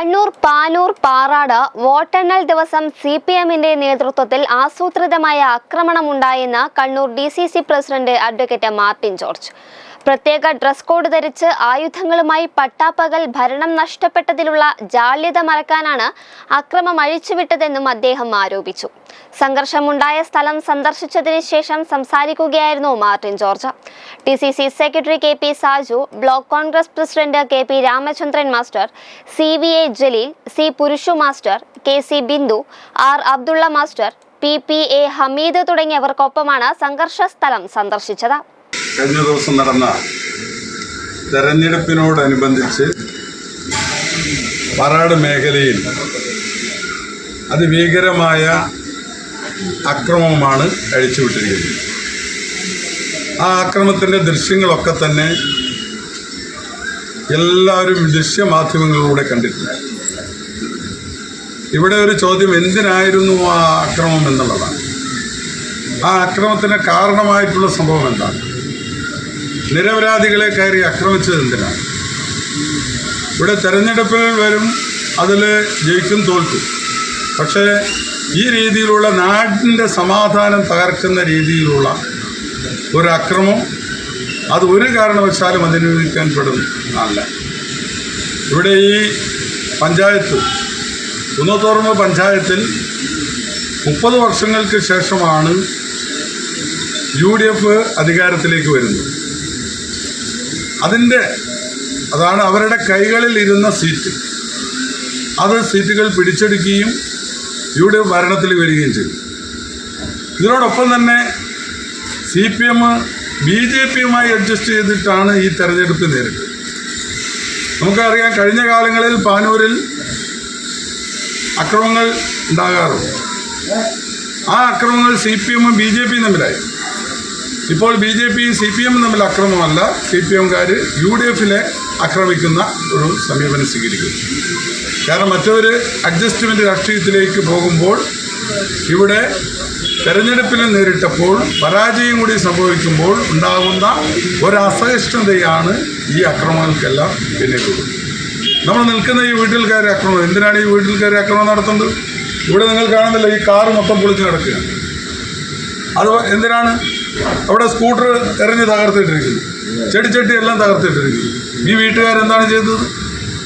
കണ്ണൂർ പാനൂർ പാറാട് വോട്ടെണ്ണൽ ദിവസം C P എമ്മിന്റെ നേതൃത്വത്തിൽ ആസൂത്രിതമായ ആക്രമണമുണ്ടായെന്ന് Kannur D C C president advocate Martin George. പ്രത്യേക ഡ്രസ് കോഡ് ധരിച്ച് ആയുധങ്ങളുമായി പട്ടാപ്പകൽ ഭരണം നഷ്ടപ്പെട്ടതിലുള്ള ജാള്യത മറക്കാനാണ് അക്രമം അഴിച്ചുവിട്ടതെന്നും അദ്ദേഹം ആരോപിച്ചു. സംഘർഷമുണ്ടായ സ്ഥലം സന്ദർശിച്ചതിന് ശേഷം സംസാരിക്കുകയായിരുന്നു Martin George. T C C secretary K P Saju block Congress president K P Ramachandran master C V A Jaleel C Purushu master K C Bindu R Abdulla master P P A Hameed തുടങ്ങിയവർക്കൊപ്പമാണ് സംഘർഷ സ്ഥലം സന്ദർശിച്ചത്. കഴിഞ്ഞ ദിവസം നടന്ന തെരഞ്ഞെടുപ്പിനോടനുബന്ധിച്ച് വറാട് മേഖലയിൽ അതിഭീകരമായ അക്രമമാണ് അഴിച്ചുവിട്ടിരിക്കുന്നത്. ആ അക്രമത്തിന്റെ ദൃശ്യങ്ങളൊക്കെ തന്നെ എല്ലാവരും ദൃശ്യമാധ്യമങ്ങളിലൂടെ കണ്ടിട്ടുണ്ട്. ഇവിടെ ഒരു ചോദ്യം എന്തിനായിരുന്നു ആ അക്രമം എന്നുള്ളതാണ്. ആ അക്രമത്തിന് കാരണമായിട്ടുള്ള സംഭവം എന്താണ്? നിരപരാധികളെ കയറി ആക്രമിച്ചത് എന്തിനാണ് ഇവിടെ തെരഞ്ഞെടുപ്പിൽ വരും അതിൽ ജയിക്കും തോൽക്കും. പക്ഷേ ഈ രീതിയിലുള്ള നാടിന്റെ സമാധാനം തകർക്കുന്ന രീതിയിലുള്ള ഒരു അത് ഒരു കാരണവശാലും അതിനുവദിക്കാൻ അല്ല ഇവിടെ ഈ പഞ്ചായത്ത് കുന്നത്തോർമ്മ പഞ്ചായത്തിൽ മുപ്പത് വർഷങ്ങൾക്ക് ശേഷമാണ് യു ഡി എഫ് അധികാരത്തിലേക്ക് വരുന്നത്. അതിന്റെ അതാണ് അവരുടെ കൈകളിൽ ഇരുന്ന സീറ്റ് അത് സീറ്റുകൾ പിടിച്ചെടുക്കുകയും എഫ് ഭരണത്തിൽ വരികയും ചെയ്തു. ഇതിനോടൊപ്പം തന്നെ C P M B J പിയുമായി അഡ്ജസ്റ്റ് ചെയ്തിട്ടാണ് ഈ തെരഞ്ഞെടുപ്പ് നേരിട്ടത്. നമുക്കറിയാം കഴിഞ്ഞ കാലങ്ങളിൽ പാനൂരിൽ അക്രമങ്ങൾ ഉണ്ടാകാറുണ്ട്. ആ അക്രമങ്ങൾ സി പി എമ്മും ബി ജെ പിയും തമ്മിലായി ഇപ്പോൾ ബി ജെ പിയും സി പി എമ്മും തമ്മിൽ അക്രമമല്ല. സി പി എംകാർ യു ഡി എഫിലെ ആക്രമിക്കുന്ന ഒരു സമീപനം സ്വീകരിക്കുന്നു. കാരണം മറ്റവർ അഡ്ജസ്റ്റ്മെന്റ് രാഷ്ട്രീയത്തിലേക്ക് പോകുമ്പോൾ ഇവിടെ തെരഞ്ഞെടുപ്പിൽ നേരിട്ടപ്പോൾ പരാജയം കൂടി സംഭവിക്കുമ്പോൾ ഉണ്ടാകുന്ന ഒരസഹിഷ്ണുതയാണ് ഈ അക്രമങ്ങൾക്കെല്ലാം പിന്നിട്ടുള്ളത് നമ്മൾ നിൽക്കുന്ന ഈ വീട്ടിൽ കയറി ആക്രമണം എന്തിനാണ് ഈ വീട്ടിൽ കയറി ആക്രമണം നടത്തുന്നത്? ഇവിടെ നിങ്ങൾ കാണുന്നില്ല ഈ കാറ് മൊത്തം പൊളിച്ച് നടക്കുകയാണ്. അത് എന്തിനാണ്? അവിടെ സ്കൂട്ടർ എറിഞ്ഞ് തകർത്തിട്ടിരിക്കുന്നു. ചെടിച്ചട്ടി എല്ലാം തകർത്തിട്ടിരിക്കുന്നു. ഈ വീട്ടുകാരെന്താണ് ചെയ്തത്?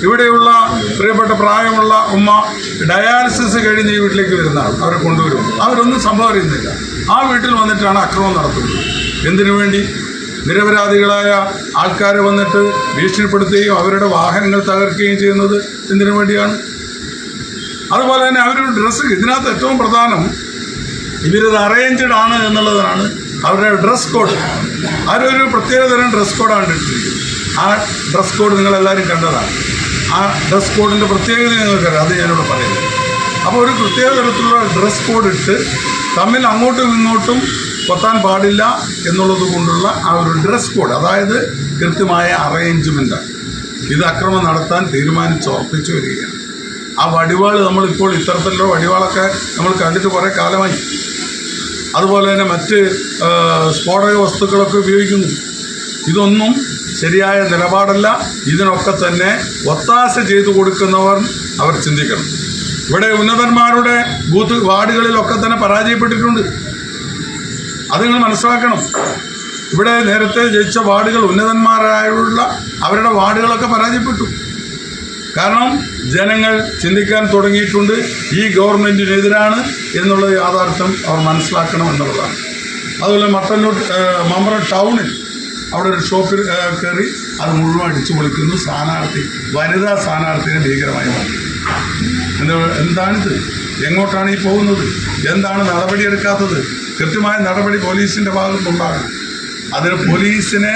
ഇവിടെയുള്ള പ്രിയപ്പെട്ട പ്രായമുള്ള ഉമ്മ ഡയാലിസിസ് കഴിഞ്ഞ് ഈ വീട്ടിലേക്ക് വരുന്ന ആൾ അവരെ കൊണ്ടുവരും. അവരൊന്നും സംഭവം അറിയുന്നില്ല. ആ വീട്ടിൽ വന്നിട്ടാണ് അക്രമം നടത്തുന്നത്. എന്തിനു വേണ്ടി? നിരപരാധികളായ ആൾക്കാരെ വന്നിട്ട് ഭീഷണിപ്പെടുത്തുകയും അവരുടെ വാഹനങ്ങൾ തകർക്കുകയും ചെയ്യുന്നത് എന്തിനു വേണ്ടിയാണ്? അതുപോലെ തന്നെ അവരുടെ ഡ്രസ്സ് ഇതിനകത്ത് ഏറ്റവും പ്രധാനം ഇവരിത് അറേഞ്ച്ഡ് ആണ് എന്നുള്ളതാണ് അവരുടെ ഡ്രസ് കോഡ് അവരൊരു പ്രത്യേകതരം ഡ്രസ് കോഡാണ് ഇട്ടിരിക്കുന്നത്. ആ ഡ്രസ് കോഡ് നിങ്ങളെല്ലാവരും കണ്ടതാണ്. ആ ഡ്രസ് കോഡിന്റെ പ്രത്യേകത നിങ്ങൾക്കറിയാം. അത് ഞാനിവിടെ പറയുന്നത് അപ്പോൾ ഒരു പ്രത്യേക തരത്തിലുള്ള ഡ്രസ് കോഡ് ഇട്ട് തമ്മിൽ അങ്ങോട്ടും ഇങ്ങോട്ടും കൊത്താൻ പാടില്ല എന്നുള്ളത് കൊണ്ടുള്ള ആ ഒരു ഡ്രസ് കോഡ് അതായത് കൃത്യമായ അറേഞ്ച്മെന്റാണ് ഇത് അക്രമം നടത്താൻ തീരുമാനിച്ച് ഉറപ്പിച്ചു വരികയാണ്. ആ വടിവാൾ നമ്മളിപ്പോൾ ഇത്തരത്തിലുള്ള വടിവാളൊക്കെ നമ്മൾ കണ്ടിട്ട് കുറേ കാലമായി. അതുപോലെ തന്നെ മറ്റ് സ്ഫോടക വസ്തുക്കളൊക്കെ ഉപയോഗിക്കുന്നു. ഇതൊന്നും ശരിയായ നിലപാടല്ല. ഇതിനൊക്കെ തന്നെ ഒത്താശ ചെയ്തു കൊടുക്കുന്നവർ അവർ ചിന്തിക്കണം. ഇവിടെ ഉന്നതന്മാരുടെ ബൂത്ത് വാർഡുകളിലൊക്കെ തന്നെ പരാജയപ്പെട്ടിട്ടുണ്ട്. അത് നിങ്ങൾ മനസ്സിലാക്കണം. ഇവിടെ നേരത്തെ ജയിച്ച വാർഡുകൾ ഉന്നതന്മാരായുള്ള അവരുടെ വാർഡുകളൊക്കെ പരാജയപ്പെട്ടു. കാരണം ജനങ്ങൾ ചിന്തിക്കാൻ തുടങ്ങിയിട്ടുണ്ട് ഈ ഗവൺമെന്റിനെതിരാണ് എന്നുള്ള യാഥാർത്ഥ്യം അവർ മനസ്സിലാക്കണം എന്നുള്ളതാണ്. അതുപോലെ മട്ടന്നൂർ മമ്പറ ടൗണിൽ അവിടെ ഒരു ഷോപ്പിൽ കയറി അത് മുഴുവൻ അടിച്ചു പൊളിക്കുന്നു. സ്ഥാനാർത്ഥി വനിതാ സ്ഥാനാർത്ഥിനെ ഭീകരമായി മാറ്റി. എന്താ എന്താണിത്? എങ്ങോട്ടാണ് ഈ പോകുന്നത്? എന്താണ് നടപടിയെടുക്കാത്തത്? കൃത്യമായ നടപടി പോലീസിന്റെ ഭാഗത്തുണ്ടാകണം അതിന് പോലീസിനെ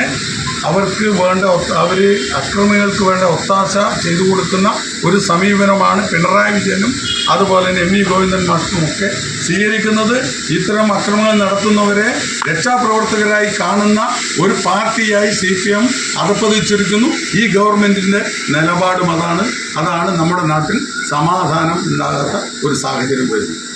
അവർക്ക് വേണ്ട അവർ അക്രമികൾക്ക് വേണ്ട ഒത്താശ ചെയ്തു കൊടുക്കുന്ന ഒരു സമീപനമാണ് പിണറായി വിജയനും അതുപോലെ തന്നെ എം വി ഗോവിന്ദൻ ഒക്കെ സ്വീകരിക്കുന്നത് ഇത്തരം അക്രമങ്ങൾ നടത്തുന്നവരെ രക്ഷാപ്രവർത്തകരായി കാണുന്ന ഒരു പാർട്ടിയായി സി പി എം അതപ്പതിച്ചിരിക്കുന്നു ഈ ഗവൺമെന്റിന്റെ നിലപാടും അതാണ്. അതാണ് നമ്മുടെ നാട്ടിൽ സമാധാനം ഉണ്ടാകാത്ത ഒരു സാഹചര്യം വരുന്നത്.